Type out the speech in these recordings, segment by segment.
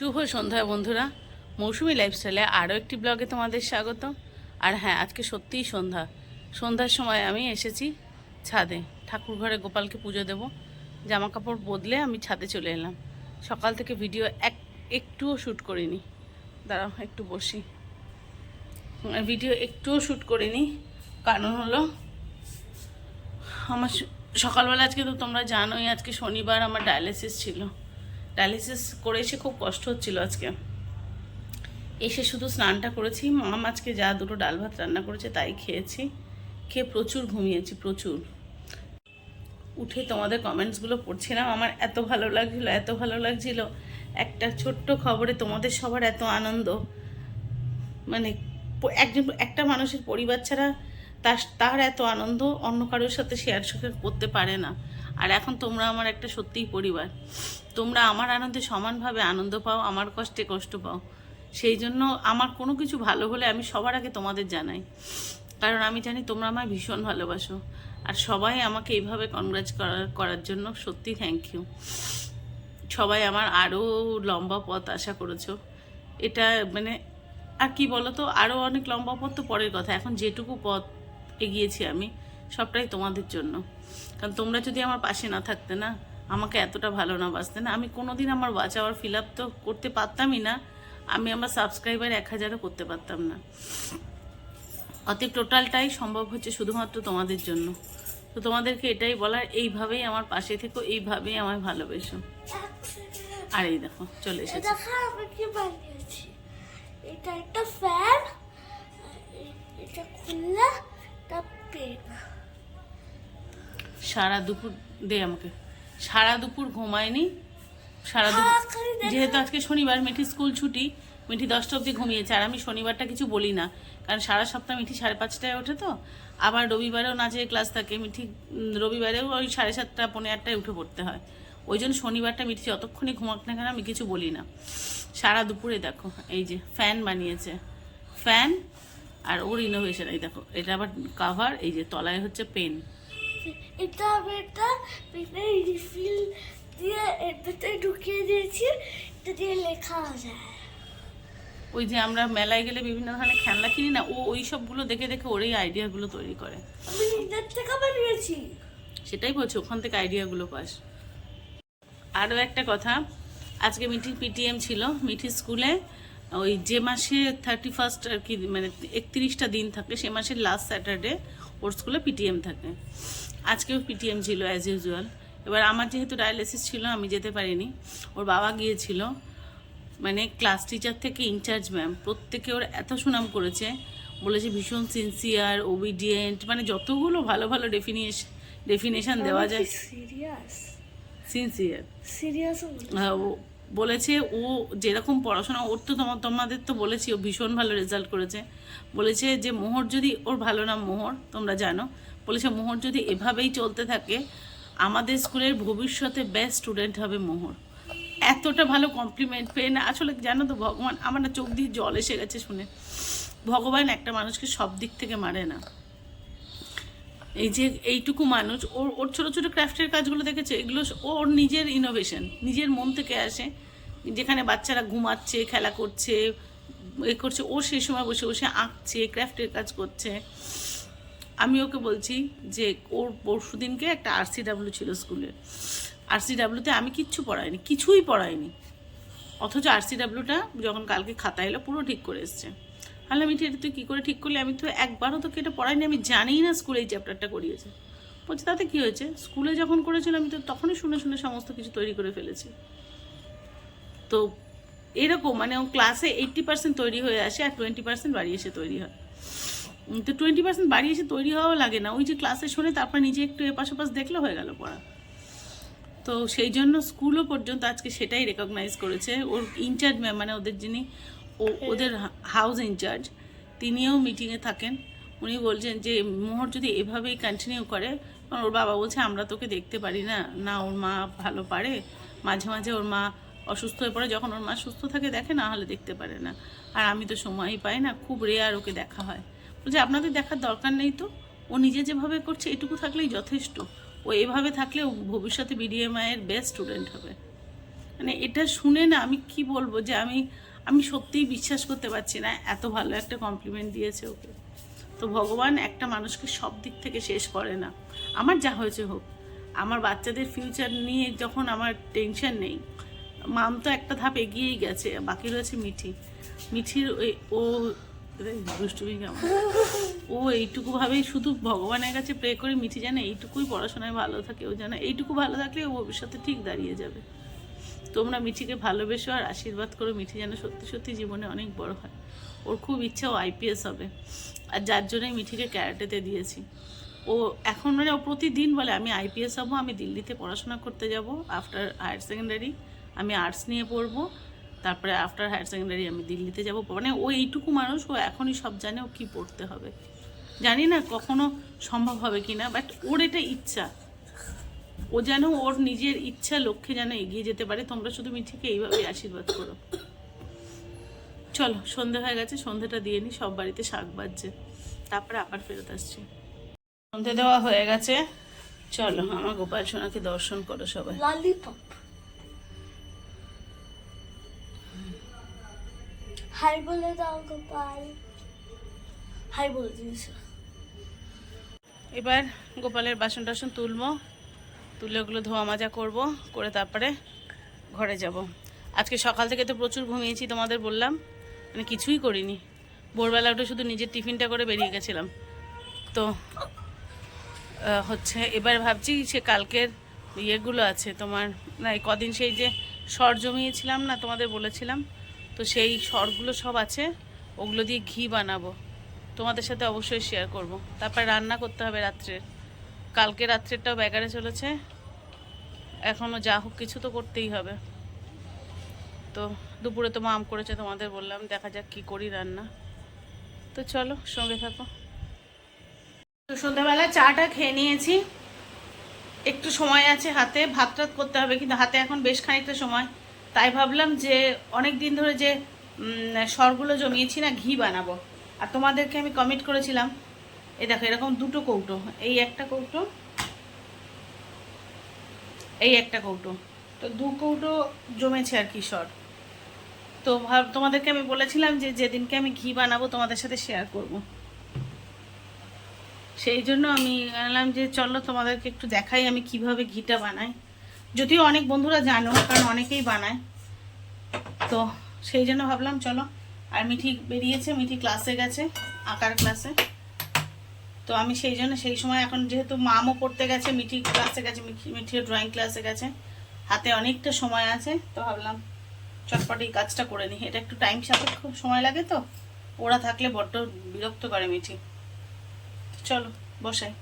শুভ সন্ধ্যা বন্ধুরা। মৌসুমি লাইফস্টাইলে আরও একটি ব্লগে তোমাদের স্বাগত। আর হ্যাঁ আজকে সত্যিই সন্ধ্যা। সন্ধ্যার সময় আমি এসেছি ছাদে। ঠাকুর ঘরে গোপালকে পুজো দেব। জামা কাপড় বদলে আমি ছাদে চলে এলাম। সকাল থেকে ভিডিও এক, একটুও শ্যুট করিনি। দাঁড়াও, একটু বসি। ভিডিও একটুও শ্যুট করিনি। কারণ হলো, আমার সকালবেলা আজকে তো তোমরা জানোই, আজকে শনিবার আমার ডায়ালিসিস ছিল। ডায়ালিসিস করে এসে খুব কষ্ট হচ্ছিল আজকে। এসে শুধু স্নানটা করেছি, মাম আজকে যা দুটো ডাল ভাত রান্না করেছে তাই খেয়েছি। খেয়ে প্রচুর ঘুমিয়েছি, প্রচুর। উঠে তোমাদের কমেন্টসগুলো পড়ছিলাম, আমার এত ভালো লাগছিল, এত ভালো লাগছিল। একটা ছোট্ট খবরে তোমাদের সবার এত আনন্দ। মানে একজন, একটা মানুষের পরিবার ছাড়া তার তার এত আনন্দ অন্য কারোর সাথে শেয়ার করতে পারে না। আর এখন তোমরা আমার একটা সত্যিই পরিবার। তোমরা আমার আনন্দে সমানভাবে আনন্দ পাও, আমার কষ্টে কষ্ট পাও। সেই জন্য আমার কোনো কিছু ভালো হলে আমি সবার আগে তোমাদের জানাই। কারণ আমি জানি তোমরা আমায় ভীষণ ভালোবাসো। আর সবাই আমাকে এইভাবে কনগ্রাজ করার করার জন্য সত্যি থ্যাংক ইউ সবাই আমার আরও লম্বা পথ আশা করেছ। এটা মানে আর কি বলো তো আরও অনেক লম্বা পথ তো পরের কথা। এখন যেটুকু পথ এগিয়েছি আমি, সবটাই তোমাদের জন্য। কারণ তোমরা যদি আমার পাশে না থাকতে না, আমাকে এতটা ভালো না বাসতে না, আমি কোনোদিন আমার ওয়াচ আওয়ার ফিল আপ তো করতে পারতামই না, আমি আমার সাবস্ক্রাইবার এক হাজারও করতে পারতাম না। অতএব টোটালটাই সম্ভব হচ্ছে শুধুমাত্র তোমাদের জন্য। তো তোমাদেরকে এটাই বলার, এইভাবেই আমার পাশে থেকো, এইভাবেই আমায় ভালোবেসো। আর এই দেখো, চলে এসেছে। এটা একটা ফ্যান এটা সারা দুপুর দে আমাকে। সারা দুপুর ঘুমায়নি। সারা দুপুর যেহেতু আজকে শনিবার মিঠি স্কুল ছুটি মিঠি দশটা অবধি ঘুমিয়েছে। আর আমি শনিবারটা কিছু বলি না কারণ সারা সপ্তাহ মিঠি সাড়ে পাঁচটায় ওঠে তো। আবার রবিবারেও নাচের ক্লাস থাকে মিঠি রবিবারেও ওই সাড়ে সাতটা পৌনে আটটায় উঠে পড়তে হয়। ওই জন্য শনিবারটা মিঠি যতক্ষণই ঘুমাক না কেন আমি কিছু বলি না। সারা দুপুরে দেখো এই যে ফ্যান বানিয়েছে। ফ্যান আর ওর ইনোভেশন এই দেখো এটা আবার কাভার এই যে তলায় হচ্ছে পেন এটা আমি একটা পেনের রিফিল দিয়ে এটাতে ঢুকিয়ে দিয়েছি। এটা দিয়ে লেখা যায়। ওই যে আমরা মেলায় গেলে বিভিন্ন ধরনের খেলনা কিনি না ও ওই সবগুলো দেখে দেখে ওরই আইডিয়াগুলো তৈরি করে। আমি নিজের থেকে বানিয়েছি সেটাই বলছি ওখান থেকে আইডিয়াগুলো পাস। আরও একটা কথা আজকে মিঠির পিটিএম ছিল মিঠির স্কুলে ওই যে মাসে থার্টি ফার্স্ট আর কি মানে একত্রিশটা দিন থাকে সে মাসের লাস্ট স্যাটারডে ওর স্কুলে পিটিএম থাকে। আজকেও পিটিএম ছিল অ্যাজ ইউজুয়াল এবার আমার যেহেতু ডায়ালিসিস ছিল আমি যেতে পারিনি। ওর বাবা গিয়েছিল। মানে ক্লাস টিচার থেকে ইনচার্জ ম্যাম প্রত্যেকে ওর এত সুনাম করেছে। বলেছে ভীষণ সিনসিয়ার ওবিডিয়েন্ট মানে যতগুলো ভালো ভালো ডেফিনিশন ডেফিনেশন দেওয়া যায়। সিরিয়াস সিনসিয়ার সিরিয়াস বলেছে? ও যেরকম পড়াশোনা ওর তো তোমার তোমাদের তো বলেছি ও ভীষণ ভালো রেজাল্ট করেছে। বলেছে যে মোহর যদি ওর ভালো নাম মোহর তোমরা জানো। বলেছে মোহর যদি এভাবেই চলতে থাকে, আমাদের স্কুলের ভবিষ্যতে বেস্ট স্টুডেন্ট হবে মোহর। এতটা ভালো কমপ্লিমেন্ট পেয়ে না আসলে জানো তো ভগবান, আমার না চোখ দিয়ে জল এসে গেছে শুনে। ভগবান একটা মানুষকে সব দিক থেকে মারে না। এই যে এইটুকু মানুষ, ওর ওর ছোটো ছোটো ক্রাফটের কাজগুলো দেখেছে? এগুলো ওর নিজের ইনোভেশন নিজের মন থেকে আসে। যেখানে বাচ্চারা ঘুমাচ্ছে, খেলা করছে, এ করছে, ও সেই সময় বসে বসে আঁকছে ক্রাফটের কাজ করছে। আমি ওকে বলছি যে ওর পরশু দিনকে একটা আরসিডাব্লিউ ছিল স্কুলে। আরসিডাব্লিউতে আমি কিচ্ছু পড়াইনি, কিছুই পড়াইনি। অথচ আরসিডাব্লিউটা যখন কালকে খাতা এলো, পুরো ঠিক করে এসছে। তাহলে আমি এটা তুই কী করে ঠিক করলি? আমি তো একবারও তোকে এটা পড়াইনি, আমি জানিই না স্কুলে এই চ্যাপ্টারটা করিয়েছে। বলছে, তাতে কী হয়েছে? স্কুলে যখন করেছিল, আমি তো তখনই শুনে শুনে সমস্ত কিছু তৈরি করে ফেলেছি। তো এরকম মানে ক্লাসে এইট্টি পার্সেন্ট তৈরি হয়ে আসে আর টোয়েন্টি পার্সেন্ট বাড়ি এসে তৈরি হয়। তো টোয়েন্টি পার্সেন্ট বাড়ি এসে তৈরি হওয়াও লাগে না। ওই যে ক্লাসে শুনে তারপর নিজে একটু এপাশ ওপাশ দেখলে হয়ে গেল পড়া। তো সেই জন্য স্কুলও পর্যন্ত আজকে সেটাই রেকগনাইজ করেছে। ওর ইনচার্জ ম্যাম মানে ওদের যিনি ও- ওদের হাউস ইনচার্জ তিনিও মিটিংয়ে থাকেন। উনি বলছেন যে মোহর যদি এভাবেই কন্টিনিউ করে কারণ ওর বাবা বলছে আমরা তোকে দেখতে পারি না। না ওর মা ভালো পারে। মাঝে মাঝে ওর মা অসুস্থ হয়ে পড়ে যখন ওর মা সুস্থ থাকে দেখে না হলে দেখতে পারে না। আর আমি তো সময়ই পাই না। খুব রেয়ার ওকে দেখা হয়। বলছে আপনাদের দেখার দরকার নেই তো? ও নিজে যেভাবে করছে, এটুকু থাকলেই যথেষ্ট। ও এভাবে থাকলে ও ভবিষ্যতে বিডিএমআই এর বেস্ট স্টুডেন্ট হবে। মানে এটা শুনে না আমি কি বলব যে আমি আমি সত্যিই বিশ্বাস করতে পারছি না, এত ভালো একটা কমপ্লিমেন্ট দিয়েছে ওকে। তো ভগবান একটা মানুষকে সব দিক থেকে শেষ করে না। আমার যা হয়েছে হোক, আমার বাচ্চাদের ফিউচার নিয়ে যখন আমার টেনশন নেই, মাম তো একটা ধাপ এগিয়েই গেছে, বাকি রয়েছে মিঠি। মিঠির ও কেমন? ও এইটুকু ভাবেই শুধু ভগবানের কাছে প্রে করে মিঠি জানে এইটুকুই পড়াশোনায় ভালো থাকে, ও জানে এইটুকু ভালো থাকলে ও ভবিষ্যতে ঠিক দাঁড়িয়ে যাবে। তোমরা মিঠিকে ভালোবেসো আর আশীর্বাদ করো, মিঠি যেন সত্যি সত্যি জীবনে অনেক বড় হয়। ওর খুব ইচ্ছা ও আইপিএস হবে। আর যার জন্যই মিঠিকে ক্যারাটেতে দিয়েছি। ও এখন মানে ও প্রতিদিন বলে, আমি আইপিএস হব, আমি দিল্লিতে পড়াশোনা করতে যাব আফটার হায়ার সেকেন্ডারি আমি আর্টস নিয়ে পড়ব তারপরে আফটার হায়ার সেকেন্ডারি আমি দিল্লিতে যাব। মানে ও এইটুকু মানুষ ও এখনই সব জানে ও কী পড়তে হবে। জানি না কখনো সম্ভব হবে কি না বাট ওর এটা ইচ্ছা। ও যেন ওর নিজের ইচ্ছা লক্ষ্যে যেন এগিয়ে যেতে পারে। তোমরা শুধু মিঠিকে এইভাবেই আশীর্বাদ করো। চলো, সন্ধে হয়ে গেছে, সন্ধেটা দিয়ে নি, সব বাড়িতে শাক বাজছে। তারপরে আবার ফেরত আসছি। সন্ধে দেওয়া হয়ে গেছে। চলো, আমার গোপাল সোনাকে দর্শন করো সবাই। হাই বলে দাও গোপাল হাই বলে দিয়েছ। এবার গোপালের বাসন টাসন তুলবো, তুলে ওগুলো ধোয়া মাজা করব, করে তারপরে ঘরে যাব। আজকে সকাল থেকে তো প্রচুর ঘুমিয়েছি তোমাদের বললাম মানে কিছুই করিনি। ভোরবেলা উঠে শুধু নিজের টিফিনটা করে বেরিয়ে গেছিলাম। তো হচ্ছে এবার ভাবছি সে কালকের ইয়েগুলো আছে তোমার, না কদিন সেই যে সর জমিয়েছিলাম না তোমাদের বলেছিলাম তো সেই সরগুলো সব আছে, ওগুলো দিয়ে ঘি বানাবো। তোমাদের সাথে অবশ্যই শেয়ার করব। তারপর রান্না করতে হবে রাত্রের কালকে রাত্রেরটাও ব্যাগারে চলেছে। এখনও যা হোক কিছু তো করতেই হবে। তো দুপুরে তো মাম করেছে, তোমাদের বললাম দেখা যাক কি করি রান্না। তো চলো, সঙ্গে থাকো। তো সন্ধ্যাবেলা চাটা খেয়ে নিয়েছি। একটু সময় আছে হাতে ভাত করতে হবে, কিন্তু হাতে এখন বেশ খানিকটা সময়। তাই ভাবলাম যে অনেক দিন ধরে যে সরগুলো জমিয়েছি না, ঘি বানাবো। আর তোমাদেরকে আমি কমিট করেছিলাম। এই দেখো, এরকম দুটো কৌটো। এই একটা কৌটো, এই একটা কৌটো। তো দু কৌটো জমেছে আর কি সর। তো ভাব, তোমাদেরকে আমি বলেছিলাম যে যেদিনকে আমি ঘি বানাবো, তোমাদের সাথে শেয়ার করব। সেই জন্য আমি আনলাম যে, চলো তোমাদেরকে একটু দেখাই আমি কীভাবে ঘিটা বানাই। যদিও অনেক বন্ধুরা জানো, কারণ অনেকেই বানায়। তো সেই জন্য ভাবলাম, চলো। আর মিঠি বেরিয়েছে, মিঠি ক্লাসে গেছে, আঁকার ক্লাসে তো আমি সেই জন্য সেই সময় এখন যেহেতু মামও পড়তে গেছে, মিঠি ক্লাসে গেছে, মিঠি- ড্রয়িং ক্লাসে গেছে। হাতে অনেকটা সময় আছে, তো ভাবলাম, চটপট এই কাজটা করে নিই। এটা একটু টাইম সাপেক্ষ সময় লাগে তো, ওরা থাকলে বড্ড বিরক্ত করে মিঠি। চলো বসাই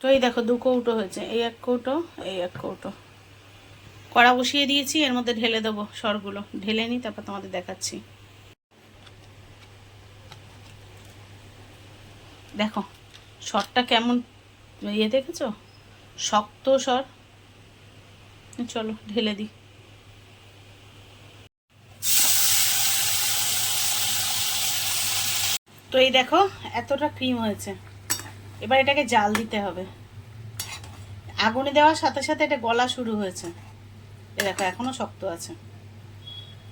তো এই দেখো, দু কৌটো হয়েছে, এই এক কৌটো, এই এক কৌটো। কড়া বসিয়ে দিয়েছি, এর মধ্যে ঢেলে দেবো সরগুলো। ঢেলে নিই, তারপর তোমাদের দেখাচ্ছি। দেখো সরটা কেমন ইয়ে দেখেছ? শক্ত সর চলো, ঢেলে দিই। তো এই দেখো, এতটা ক্রিম হয়েছে। এবার এটাকে জাল দিতে হবে। আগুনে দেওয়ার সাথে সাথে এটা গলা শুরু হয়েছে। এ দেখো, এখনও শক্ত আছে।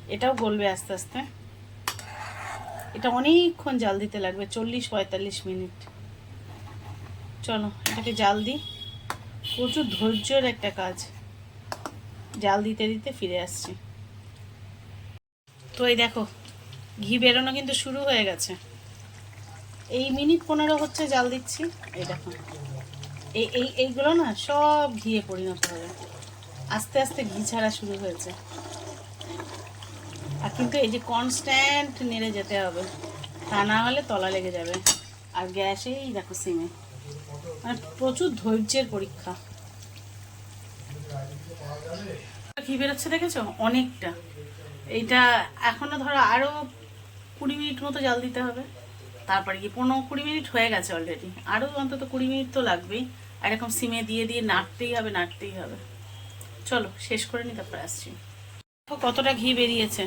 এটাও গলবে আস্তে আস্তে। এটা অনেকক্ষণ জাল দিতে লাগবে, চল্লিশ পঁয়তাল্লিশ মিনিট। চলো, এটাকে জাল দিই। প্রচুর ধৈর্যের একটা কাজ। জাল দিতে দিতে ফিরে আসছি। তো এই দেখো, ঘি বেরোনো কিন্তু শুরু হয়ে গেছে। এই মিনিট পনেরো হচ্ছে জাল দিচ্ছি। এই দেখো, এই এই, এইগুলো না সব ঘিয়ে পরিণত হয়ে হবে। আস্তে আস্তে ঘি ছাড়া শুরু হয়েছে। আর কিন্তু এই যে কনস্ট্যান্ট নেড়ে যেতে হবে, তা না হলে তলা লেগে যাবে। আর গ্যাসেই দেখো সিমে মানে প্রচুর ধৈর্যের পরীক্ষা। ঘি বেরোচ্ছে দেখেছ? অনেকটা। এইটা এখনও ধরো আরও কুড়ি মিনিট মতো জাল দিতে হবে। তারপরে কি পনেরো কুড়ি মিনিট হয়ে গেছে অলরেডি আরও অন্তত কুড়ি মিনিট তো লাগবেই। আর এরকম সিমে দিয়ে দিয়ে নাড়তেই হবে নাড়তেই হবে। চলো শেষ করে নি তারপরে আসছি। দেখো কতটা ঘি বেরিয়েছে।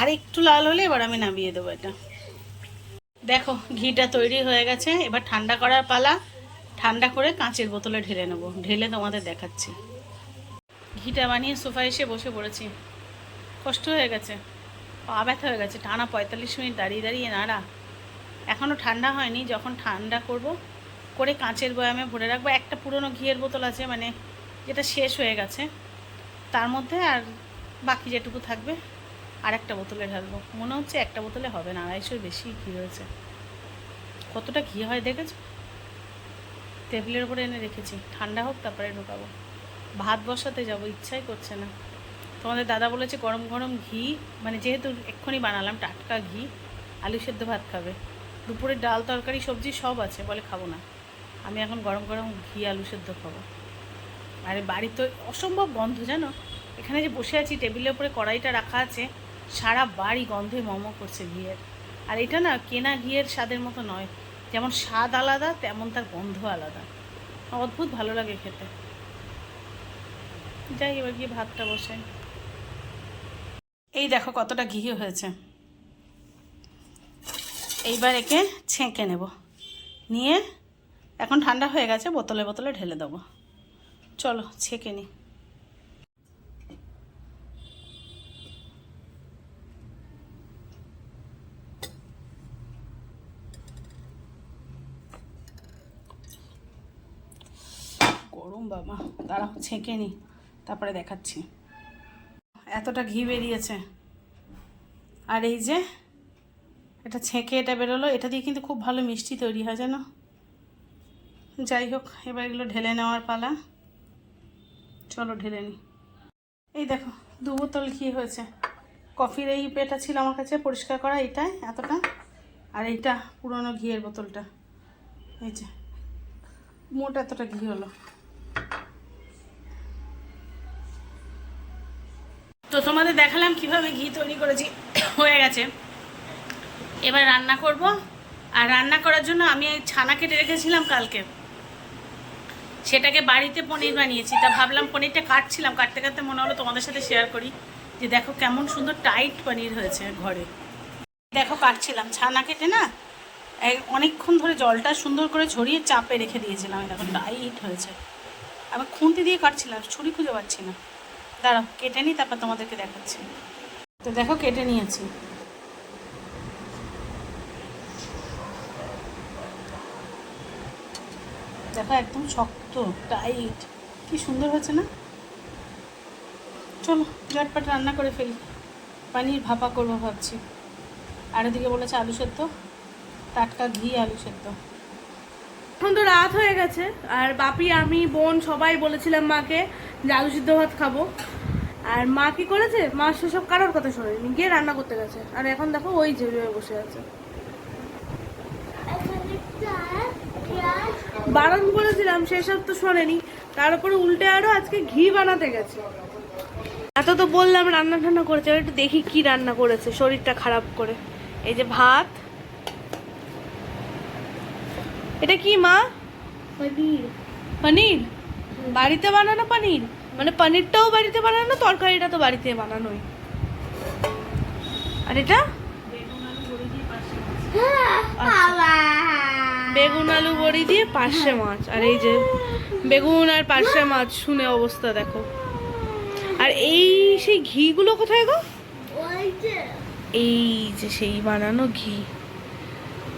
আর একটু লাল হলে এবার আমি নামিয়ে দেবো এটা। দেখো ঘিটা তৈরি হয়ে গেছে এবার ঠান্ডা করার পালা। ঠান্ডা করে কাঁচের বোতলে ঢেলে নেব ঢেলে তোমাদের দেখাচ্ছি। ঘিটা বানিয়ে সোফায় এসে বসে পড়েছি। কষ্ট হয়ে গেছে পা ব্যথা হয়ে গেছে টানা পঁয়তাল্লিশ মিনিট দাঁড়িয়ে দাঁড়িয়ে নাড়া। এখনও ঠান্ডা হয়নি যখন ঠান্ডা করব করে কাঁচের বয়ামে ভরে রাখব। একটা পুরনো ঘিয়ের বোতল আছে মানে যেটা শেষ হয়ে গেছে। তার মধ্যে আর বাকি যেটুকু থাকবে আর একটা বোতলে ঢালবো। মনে হচ্ছে একটা বোতলে হবে না, আড়াইশোর বেশি ঘি রয়েছে। কতটা ঘি হয় দেখেছ? টেবিলের উপরে এনে রেখেছি। ঠান্ডা হোক, তারপরে ঢোকাবো। ভাত বসাতে যাব, ইচ্ছাই করছে না। তোমাদের দাদা বলেছে গরম গরম ঘি মানে যেহেতু এক্ষুনি বানালাম, টাটকা ঘি, আলু সেদ্ধ ভাত খাবে। দুপুরে ডাল, তরকারি, সবজি সব আছে, বলে খাব না। আমি এখন গরম গরম ঘি আলু সেদ্ধ খাব। আরে বাড়ি তো অসম্ভব গন্ধ, জানো? এখানে যে বসে আছি, টেবিলের উপরে কড়াইটা রাখা আছে, সারা বাড়ি গন্ধে মমো করছে ঘিয়ের। আর এটা না কেনা ঘিয়ের স্বাদের মতো নয়, যেমন স্বাদ আলাদা, তেমন তার গন্ধ আলাদা। অদ্ভুত ভালো লাগে খেতে। যাই, এবার গিয়ে ভাতটা বসাই। এই দেখো কতটা ঘি হয়েছে। এইবার একে ছেঁকে নেব। নিয়ে এখন ঠান্ডা হয়ে গেছে, বোতলে বোতলে ঢেলে দেবো। চলো, ছেঁকে নিই গরম বাবা, দাঁড়াও, ছেঁকে নি, তারপরে দেখাচ্ছি। এতটা ঘি বেরিয়েছে। আর এই যে, এটা ছেঁকে এটা বেরোলো, এটা দিয়ে কিন্তু খুব ভালো মিষ্টি তৈরি হয়, জানো? যাই হোক, এবার এগুলো ঢেলে নেওয়ার পালা। চলো ঢেলে নিই এই দেখো, দু বোতল ঘি হয়েছে। কফির এই পেটা ছিল আমার কাছে, পরিষ্কার করা এইটাই এতটা। আর এইটা পুরনো ঘিয়ের বোতলটা। এই যে, মোট এতটা ঘি হলো। তো তোমাদের দেখালাম কীভাবে ঘি তৈরি করেছি, হয়ে গেছে। এবার রান্না করব। আর রান্না করার জন্য আমি ছানা কেটে রেখেছিলাম কালকে। সেটাকে বাড়িতে পনির বানিয়েছি। তা ভাবলাম পনিরটা কাটছিলাম, কাটতে কাটতে মনে হলো তোমাদের সাথে শেয়ার করি যে দেখো কেমন সুন্দর টাইট পনির হয়েছে ঘরে। দেখো কাটছিলাম, ছানা কেটে না অনেকক্ষণ ধরে জলটা সুন্দর করে ছড়িয়ে চাপে রেখে দিয়েছিলাম দেখো টাইট হয়েছে। আমি খুন্তি দিয়ে কাটছিলাম, ছুরি খুঁজে পাচ্ছি না। দাঁড়াও, কেটে নিই, তারপর তোমাদেরকে দেখাচ্ছি। তো দেখো কেটে নিয়েছি। দেখো একদম শক্ত টাইট কি সুন্দর হয়েছে না? চলো ঝটপট রান্না করে ফেলি। পানির ভাপা করব ভাবছি। আর এদিকে বলেছে আলু সেদ্ধ। টাটকা ঘি আলু সেদ্ধ। এখন তো রাত হয়ে গেছে আর বাপি আমি বোন সবাই বলেছিলাম মাকে যে আলু সিদ্ধ ভাত খাব। আর মা কি করেছে? মা সেসব কারোর কথা শোনেনি গিয়ে রান্না করতে গেছে। আর এখন দেখো ওই যে বসে আছে। বারণ করেছিলাম সেসব তো শোনেনি। তার উপরে উল্টে আরও আজকে ঘি বানাতে গেছে। এত তো বললাম রান্না টান্না করেছে। একটু দেখি কি রান্না করেছে শরীরটা খারাপ করে। এই যে ভাত। এটা কি মা? পনির। পনির? বাড়িতে বানানো পনির? মানে পনিরটাও বাড়িতে বানানো তরকারিটা তো বাড়িতে বানানোই। আর এটা? বাবা। বেগুন, আলু, বড়ি দিয়ে পার্শে মাছ। আর এই যে বেগুন আর পার্শে মাছ, শুনে অবস্থা দেখো। আর এই সেই ঘিগুলো কোথায় গো? এই যে সেই বানানো ঘি।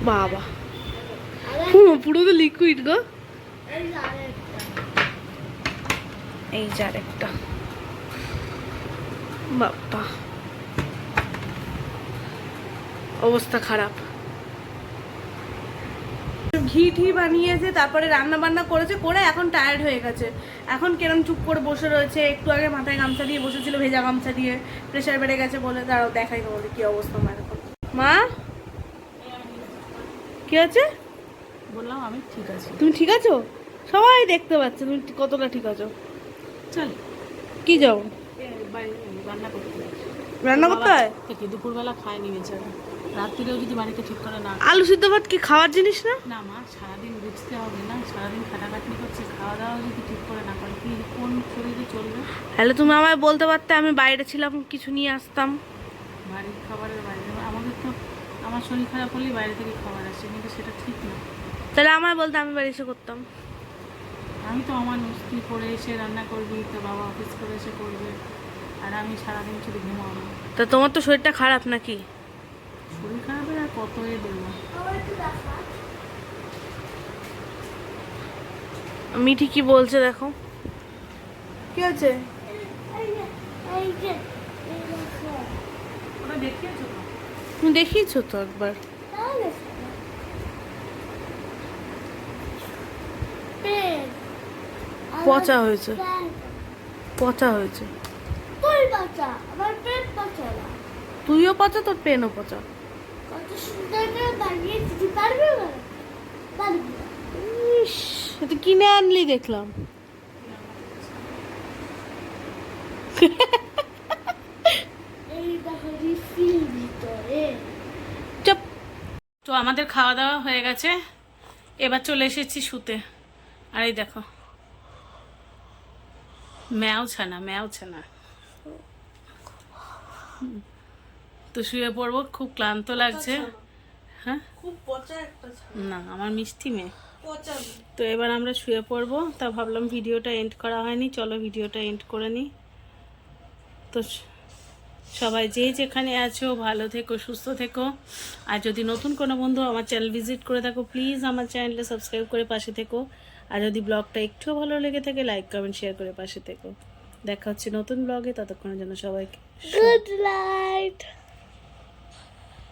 বাবা। পুরো তো লিকুইড গো। এই যে আরেকটা। বাবা অবস্থা খারাপ। ঘি ঠি বানিয়েছে তারপরে রান্না বান্না করেছে করে এখন টায়ার্ড হয়ে গেছে। এখন কেরম চুপ করে বসে রয়েছে একটু আগে মাথায় গামছা দিয়ে বসেছিল ভেজা গামছা দিয়ে। প্রেশার বেড়ে গেছে বলে দাঁড়াও দেখাই তোমাদের কি অবস্থা মা এখন। মা? কি আছে বললাম আমি ঠিক আছে। তুমি ঠিক আছো? সবাই দেখতে পাচ্ছে তুমি কতটা ঠিক আছো? চল। কি যাও? রান্না করতে। রান্না করতে হয়? থেকে দুপুরবেলা খায়নি বেচারা। রাত্রিরেও যদি বাড়িতে ঠিক করে না আলু সিদ্ধ ভাত কি খাওয়ার জিনিস না? না মা সারাদিন বুঝতে হবে না সারাদিন খাটাখাটনি করছে খাওয়া দাওয়া যদি ঠিক করে না করে কি কোন শরীরে চলবে? তাহলে তুমি আমায় বলতে পারতে আমি বাইরে ছিলাম কিছু নিয়ে আসতাম। বাড়ির খাবারের বাইরে আমাদের তো আমার শরীর খারাপ হলেই বাইরে থেকে খাবার আসে কিন্তু সেটা ঠিক না। তাহলে আমায় বলতে আমি বাড়ি এসে করতাম। আমি তো আমার নস্তি করে এসে রান্না করবি তো বাবা অফিস করে এসে করবে। আর আমি সারাদিন শুধু ঘুমাবো। তা তোমার তো শরীরটা খারাপ নাকি? শরীর খারাপের আর কত এ দেবো মিঠি কি বলছে দেখো। কি আছে তুমি দেখিয়েছো তো একবার। পচা হয়েছে। পচা হয়েছে। আমার পেন না। তুইও পচা তোর পেনও পচা। কত সুন্দর করে বানিয়ে দিতে পারবে ইস এটা কিনে আনলি দেখলাম। চপ। তো আমাদের খাওয়া দাওয়া হয়ে গেছে। এবার চলে এসেছি শুতে। আর এই দেখো। ম্যাও ছানা ম্যাও ছানা। তো শুয়ে পড়ব খুব ক্লান্ত লাগছে। হ্যাঁ? খুব পচা একটা না আমার মিষ্টি মেয়ে। তো এবার আমরা শুয়ে পড়ব তা ভাবলাম ভিডিওটা এন্ড করা হয়নি চলো ভিডিওটা এন্ড করে নিই। তো সবাই যে যেখানে আছো ভালো থেকো সুস্থ থেকো। আর যদি নতুন কোনো বন্ধু আমার চ্যানেল ভিজিট করে থাকো প্লিজ আমার চ্যানেলে সাবস্ক্রাইব করে পাশে থেকো। আর যদি ব্লগটা একটুও ভালো লেগে থাকে লাইক কমেন্ট শেয়ার করে পাশে থেকো। দেখা হচ্ছে নতুন ব্লগে ততক্ষণের জন্য সবাইকে। Good night.